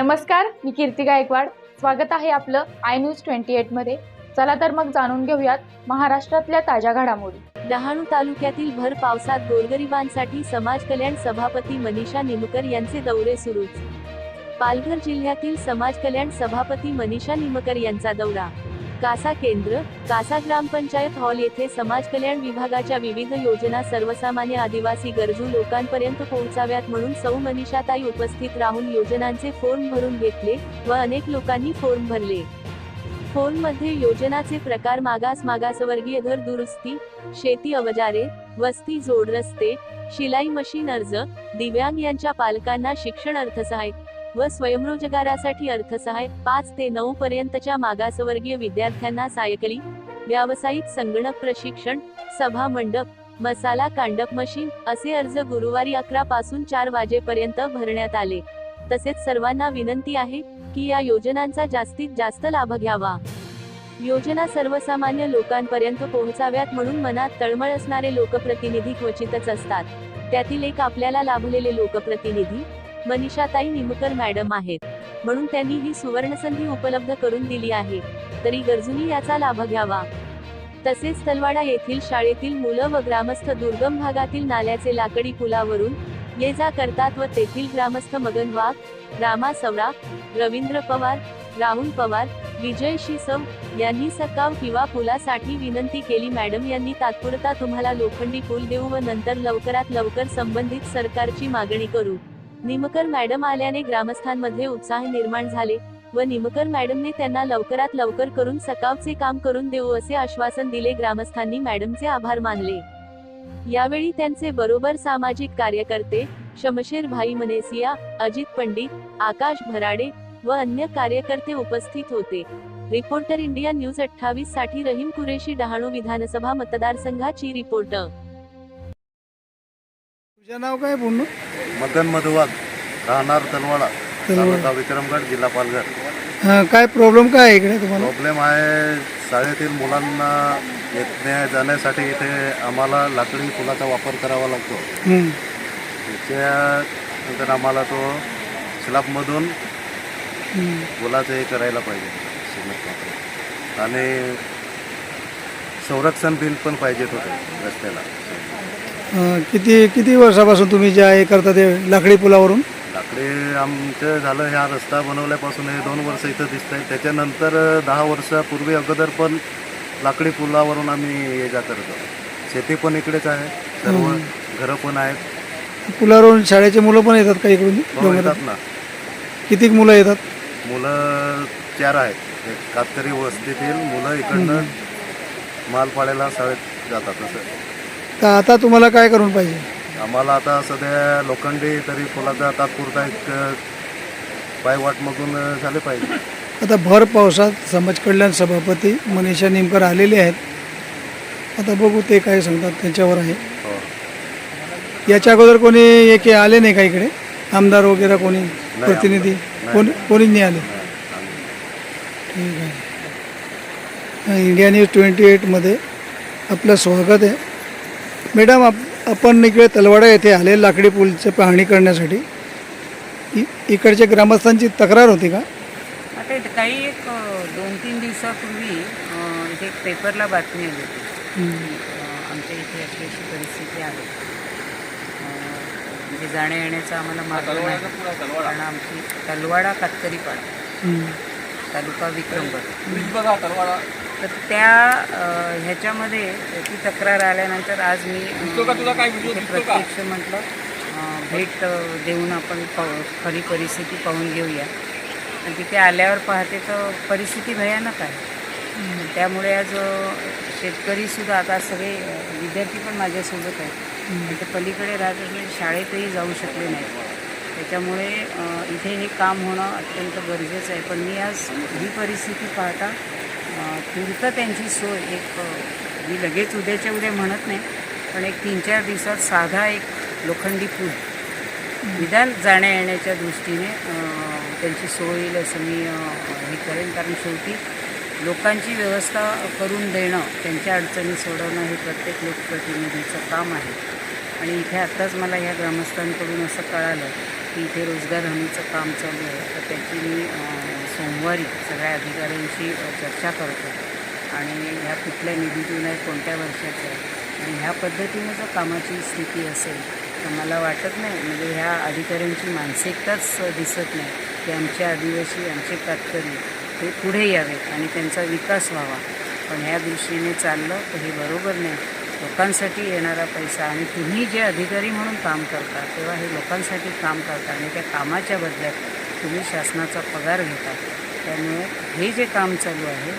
नमस्कार मी कीर्ती गायकवाड. स्वागत आहे आपलं आय न्यूज ट्वेंटी एटमध्ये चला तर मग जाणून घेऊयात महाराष्ट्रातल्या ताज्या घडामोडी. डहाणू तालुक्यातील भर पावसात गोरगरिबांसाठी समाज कल्याण सभापती मनीषा निमकर यांचे दौरे सुरूच. पालघर जिल्ह्यातील समाज कल्याण सभापती मनीषा निमकर यांचा दौरा. कासा केंद्र कासा ग्रामपंचायत हॉल येथे समाज कल्याण विभागाच्या विविध योजना सर्वसामान्य आदिवासी गरजू लोकांपर्यंत पोहोचाव्यात म्हणून सौ मनीषाताई उपस्थित राहून योजनांचे फॉर्म भरून घेतले व अनेक लोकांनी फॉर्म भरले. फोनमध्ये योजनाचे प्रकार मागास मागासवर्गीय घर दुरुस्ती शेती अवजारे वस्ती जोड रस्ते शिलाई मशीन अर्ज दिव्यांग यांच्या पालकांना शिक्षण अर्थसहाय्य व स्वयंरोजगारासाठी अर्थसहाय्य पाच ते नऊ पर्यंतच्या मागासवर्गीय विद्यार्थ्यांना सायकली व्यावसायिक संगणक प्रशिक्षण सभा मंडप मसाला कांडप मशीन असे अर्ज गुरुवारी अकरा पासून चार वाजेपर्यंत भरण्यात आले. तसेच सर्वांना विनंती आहे की या योजनांचा जास्तीत जास्त लाभ घ्यावा. योजना सर्वसामान्य लोकांपर्यंत पोहोचाव्यात म्हणून मनात तळमळ असणारे लोकप्रतिनिधी क्वचितच असतात. त्यातील एक आपल्याला लाभलेले लोकप्रतिनिधी मनीषाताई निमकर मॅडम आहेत. म्हणून त्यांनी ही सुवर्णसंधी उपलब्ध करून दिली आहे. तरी गरजूंनी याचा लाभ घ्यावा. तसेच तलवाडा येथील शाळेतील मुलं व ग्रामस्थ दुर्गम भागातील नाल्याचे लाकडी पुलावरून ये जा करतात व तेथील ग्रामस्थ मगन वाघ रामा सवरा रवींद्र पवार राहुल पवार विजय शिसव यांनी सकाव किंवा पुलासाठी विनंती केली. मॅडम यांनी तात्पुरता तुम्हाला लोखंडी पूल देऊ व नंतर लवकरात लवकर संबंधित सरकारची मागणी करू. निमकर मॅडम आल्याने ग्रामस्थांमध्ये उत्साह निर्माण झाले व निमकर मॅडमने त्यांना लवकरात लवकर करून सकावचे काम करून देऊ असे आश्वासन दिले. ग्रामस्थांनी मॅडमचे आभार मानले. यावेळी त्यांचे बरोबर सामाजिक कार्यकर्ते शमशेर भाई मनेसिया अजित पंडित आकाश भराडे व अन्य कार्यकर्ते उपस्थित होते. रिपोर्टर इंडिया न्यूज अठ्ठावीससाठी रहीम कुरेशी डहाणू विधानसभा मतदारसंघाची रिपोर्टर तुझं नाव काय पूर्ण मदन मधुवाग राहणार तलवाडा. तालुका विक्रमगड जिल्हा पालघर हां काय प्रॉब्लेम काय आहे इकडे तुम्हाला प्रॉब्लेम आहे शाळेतील मुलांना येण्या जाण्यासाठी इथे आम्हाला लाकडी पुलाचा वापर करावा लागतो हं. त्याच्यानंतर आम्हाला तो स्लॅबमधून हं. पुलाचं हे करायला पाहिजे सिमेंट वापरून. आणि संरक्षण बिल पण पाहिजेत होते रस्त्याला अं, किती किती वर्षापासून तुम्ही जे आहे करता ते लाकडी पुलावरून? लाकडी आमचं झालं ह्या रस्ता बनवल्यापासून हे दोन वर्ष इथं दिसत आहे त्याच्यानंतर दहा वर्षापूर्वी अगोदर पण लाकडी पुलावरून आम्ही ये जा करत होतो. शेती पण इकडेच आहे. सर्व घरं पण आहेत. पुलावरून शाळेचे मुलं पण येतात का इकडून? हो? येतात ना. किती मुलं येतात? मुलं चार आहेत. एक कातकरी वस्तीतील मुलं इकडनं मालपाड्याला शाळेत जातात असं. तर आता तुम्हाला काय करून पाहिजे? आम्हाला आता सध्या लोखंडी तरी पुलाचा तात्पुरता एक पायवाटमधून झाले पाहिजे. आता भर पावसात समाज कल्याण सभापती मनीषा निमकर आलेले आहेत. आता बघू ते काय सांगतात त्याच्यावर आहे. हो. याच्या अगोदर कोणी एक आले नाही का इकडे? आमदार वगैरे कोणी? प्रतिनिधी. कोणी कोणीच नाही आले? ठीक आहे. इंडिया न्यूज ट्वेंटी एटमध्ये आपलं स्वागत आहे. मॅडम आप आपण इकडे तलवाडा येथे आले लाकडी पूलचं पाहणी करण्यासाठी. इ इकडच्या ग्रामस्थांची तक्रार होती का? आता इथं काही एक अ, दोन तीन दिवसापूर्वी अ, इथे एक पेपरला बातमी आली होती. हं. की, अ, आमच्या इथे अशी अशी परिस्थिती आहे. अ, म्हणजे जाण्या येण्याचा आम्हाला मार्ग नाही. कारण आमची तलवाडा कातकरीपाडा. तालुका विक्रमगड. तर त्या ह्याच्यामध्ये ती तक्रार आल्यानंतर आज मी प्रत्यक्ष म्हटलं भेट देऊन आपण खरी परिस्थिती पाहून घेऊया. आणि तिथे आल्यावर पाहते तर परिस्थिती भयानक आहे. त्यामुळे आज शेतकरीसुद्धा आता सगळे विद्यार्थी पण माझ्यासोबत आहेत. ते पलीकडे राहत असले शाळेतही जाऊ शकले नाही त्याच्यामुळे इथे हे काम होणं अत्यंत गरजेचं आहे. पण मी आज ही परिस्थिती पाहता अ, तूर्त त्यांची सोय. एक मी लगेच उद्याच्या उद्या म्हणत नाही पण एक तीन चार दिवसात साधा एक लोखंडी पूल निदान जाण्या येण्याच्या दृष्टीने त्यांची सोय होईल असं मी हे करेन. कारण शेवटी लोकांची व्यवस्था करून देणं त्यांच्या अडचणी सोडवणं हे प्रत्येक लोकप्रतिनिधीचं काम आहे. आणि इथे आत्ताच मला ह्या ग्रामस्थांकडून असं कळालं की इथे रोजगार हमीचं काम चालू आहे. तर त्याची मी सोमवारी सगळ्या अधिकाऱ्यांशी चर्चा करतो आणि ह्या कुठल्या निधीतून आहे कोणत्या वर्षाचं आहे? आणि ह्या पद्धतीनं जर कामाची स्थिती असेल तर मला वाटत नाही म्हणजे ह्या अधिकाऱ्यांची मानसिकताच दिसत नाही की आमचे आदिवासी आमचे कातकरी ते पुढे यावेत आणि त्यांचा विकास व्हावा. पण ह्या दृष्टीने चाललं तर हे बरोबर नाही. लोकांसाठी येणारा पैसा आणि तुम्ही जे अधिकारी म्हणून काम करता तेव्हा हे लोकांसाठी काम करता आणि त्या कामाच्या बदल्यात तुम्ही शासनाचा पगार घेता. त्यामुळे हे जे काम चालू आहे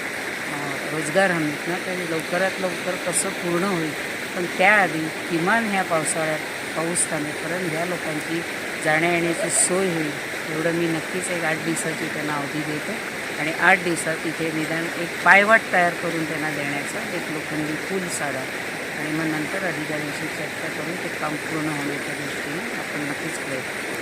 रोजगार हमीतनं ते लवकरात लवकर कसं पूर्ण होईल? पण त्याआधी किमान ह्या पावसाळ्यात पाऊस थांबेपर्यंत ह्या लोकांची जाण्या येण्याची सोय होईल एवढं मी नक्कीच एक आठ दिवसाची त्यांना अवधी देते. आणि आठ दिवसात इथे निदान एक पायवाट तयार करून त्यांना देण्याचा एक लोखंडी पूल साधा. आणि मग नंतर अधिकाऱ्यांशी चर्चा करून ते काम पूर्ण होण्याच्या दृष्टीने आपण नक्कीच प्रयत्न करू.